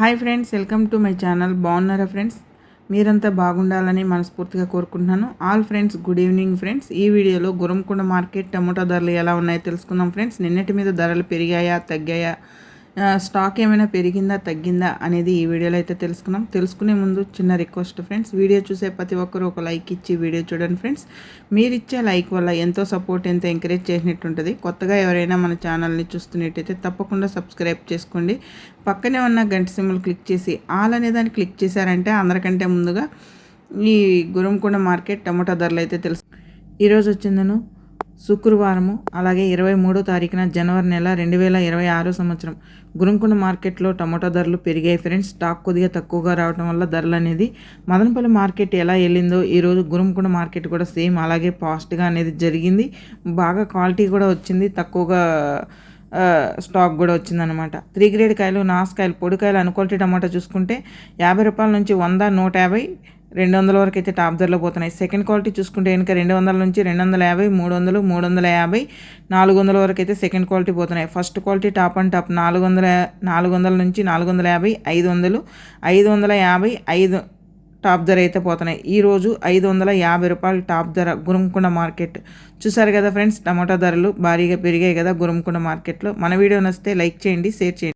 Hi friends welcome to my channel. బాగున్నారా friends? మీరంతా బాగుండాలని మనస్ఫూర్తిగా కోరుకుంటున్నాను. All friends good evening friends. ఈ వీడియోలో గురంకొండ మార్కెట్ టమోటా ధరలు ఎలా ఉన్నాయో తెలుసుకుందాం ఫ్రెండ్స్. నిన్నటి మీద ధరలు పెరిగాయా తగ్గాయా? స్టాక్ ఏమైనా పెరిగిందా తగ్గిందా అనేది ఈ వీడియోలో అయితే తెలుసుకున్నాం. తెలుసుకునే ముందు చిన్న రిక్వెస్ట్ ఫ్రెండ్స్ వీడియో చూసే ప్రతి ఒక్కరు ఒక లైక్ ఇచ్చి వీడియో చూడండి ఫ్రెండ్స్ మీరు ఇచ్చే లైక్ వల్ల ఎంతో సపోర్ట్ ఎంతో ఎంకరేజ్ చేసినట్టు ఉంటుంది కొత్తగా ఎవరైనా మన ఛానల్ని చూస్తున్నట్టయితే తప్పకుండా సబ్స్క్రైబ్ చేసుకోండి. పక్కనే ఉన్న గంట సింబల్ క్లిక్ చేసి ఆల్ అనే దాన్ని క్లిక్ చేశారంటే అందరికంటే ముందుగా ఈ గురంకొండ మార్కెట్ టమాటా ధరలు అయితే తెలుసు. ఈరోజు వచ్చిందను శుక్రవారము అలాగే ఇరవై మూడో తారీఖున జనవరి నెల రెండు వేల ఇరవై ఆరో సంవత్సరం. గురంకొండ మార్కెట్లో టమాటా ధరలు పెరిగాయి ఫ్రెండ్స్. స్టాక్ కొద్దిగా తక్కువగా రావడం వల్ల ధరలు అనేది మదనపల్లి మార్కెట్ ఎలా వెళ్ళిందో ఈరోజు గురంకొండ మార్కెట్ కూడా సేమ్ అలాగే ఫాస్ట్గా అనేది జరిగింది. బాగా క్వాలిటీ కూడా వచ్చింది. తక్కువగా స్టాక్ కూడా వచ్చిందనమాట త్రీ గ్రేడ్ కాయలు నాసుకాయలు పొడికాయలు అనుక్వాలిటీ టమాటా చూసుకుంటే యాభై రూపాయల నుంచి వంద నూట యాభై రెండు వందల వరకు అయితే టాప్ ధరలో పోతున్నాయి. సెకండ్ క్వాలిటీ చూసుకుంటే కనుక రెండు వందల నుంచి రెండు వందల యాభై మూడు వందలు మూడు వందల యాభై నాలుగు వందల వరకు అయితే సెకండ్ క్వాలిటీ పోతున్నాయి. First quality top and top నాలుగు వందల నాలుగు వందల నుంచి నాలుగు వందల యాభై ఐదు వందలు ఐదు వందల యాభై ఐదు టాప్ ధర అయితే పోతున్నాయి. ఈరోజు ఐదు వందల యాభై రూపాయలు టాప్ ధర గురంకొండ మార్కెట్. చూసారు కదా ఫ్రెండ్స్ టమాటా ధరలు భారీగా పెరిగాయి కదా గురుముకుండ మార్కెట్లో. మన వీడియో నచ్చితే లైక్ చేయండి షేర్ చేయండి.